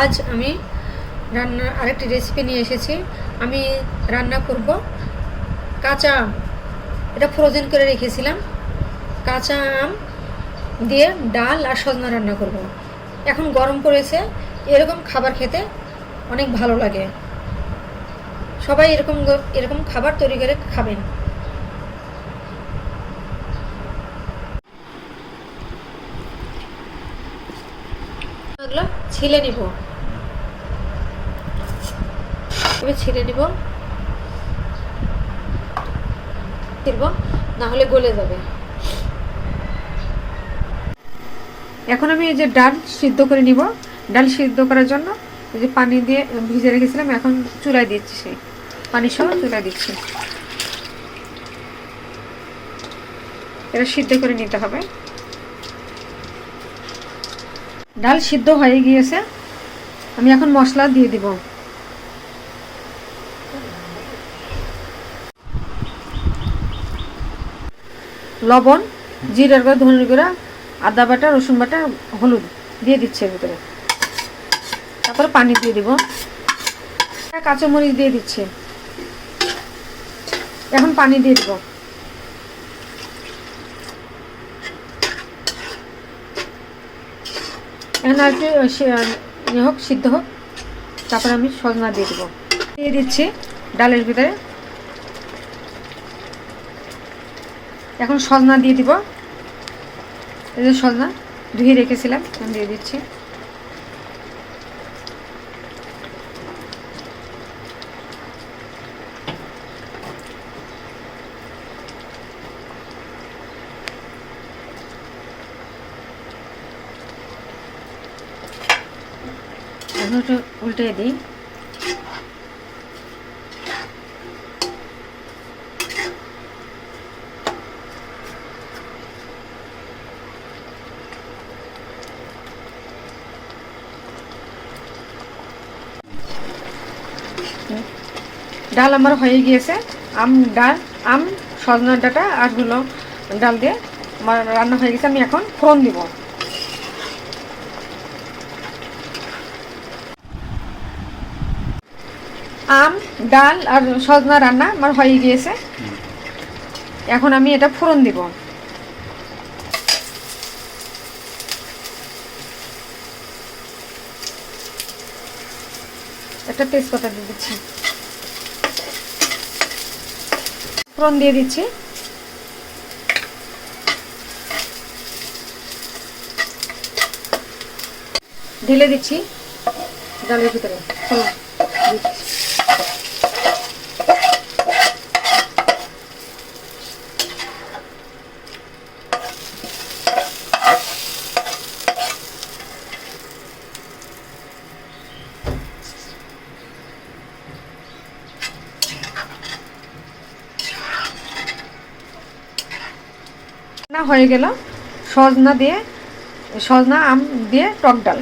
আজ আমি রান্নার আরেকটি রেসিপি নিয়ে এসেছি। আমি রান্না করব কাঁচা আম। এটা ফ্রোজেন করে রেখেছিলাম। কাঁচা আম দিয়ে ডাল আর সজনা রান্না করব। এখন গরম পড়েছে, এরকম খাবার খেতে অনেক ভালো লাগে। সবাই এরকম এরকম খাবার তৈরি করে খাবেন। এগুলো ছিলে নিব। এবার ছিলে নিব। ছিলব না হলে গলে যাবে। এখন আমি এই যে ডাল সিদ্ধ করে নিব। ডাল সিদ্ধ করার জন্য এই যে পানি দিয়ে ভিজে রেখেছিলাম, এখন চুলায় দিচ্ছি পানি সহ চুলায় দিচ্ছি। এটা সিদ্ধ করে নিতে হবে। ডাল সিদ্ধ হয়ে গিয়েছে। আমি এখন মশলা দিয়ে দিব। লবণ, জিরার গুঁড়া, ধনের গুঁড়া, আদা বাটা, রসুন বাটা, হলুদ দিয়ে দিচ্ছে এর ভিতরে। তারপরে পানি দিয়ে দিব। কাঁচামরিচ দিয়ে দিচ্ছে। এখন পানি দিয়ে দিব। একটু ইয়ে হোক, সিদ্ধ হোক। তারপরে আমি সজনা দিয়ে দেবো। দিয়ে দিচ্ছি ডালের ভিতরে। এখন সজনা দিয়ে দিব। এই যে সজনা, ধুয়ে রেখেছিলাম দিয়ে দিচ্ছি। একটু উল্টে দিই। ডাল আমার হয়ে গিয়েছে। আম ডাল, আম সজনার ডাটা আর হলো ডাল দিয়ে আমার রান্না হয়ে গেছে। আমি এখন ফোড়ন দিব। আম, ডাল আর সজনা রান্না আমার হয়ে গিয়েছে। এখন আমি এটা ফোড়ন দিব। একটা তেজপাতা দিয়ে দিচ্ছি। ফোড়ন দিয়ে দিচ্ছি। ঢেলে দিচ্ছি। ডালের ভিতরে। ফোড়ন দিচ্ছি। হয়ে গেল। সজনা দিয়ে সজনা আম দিয়ে টক ডাল।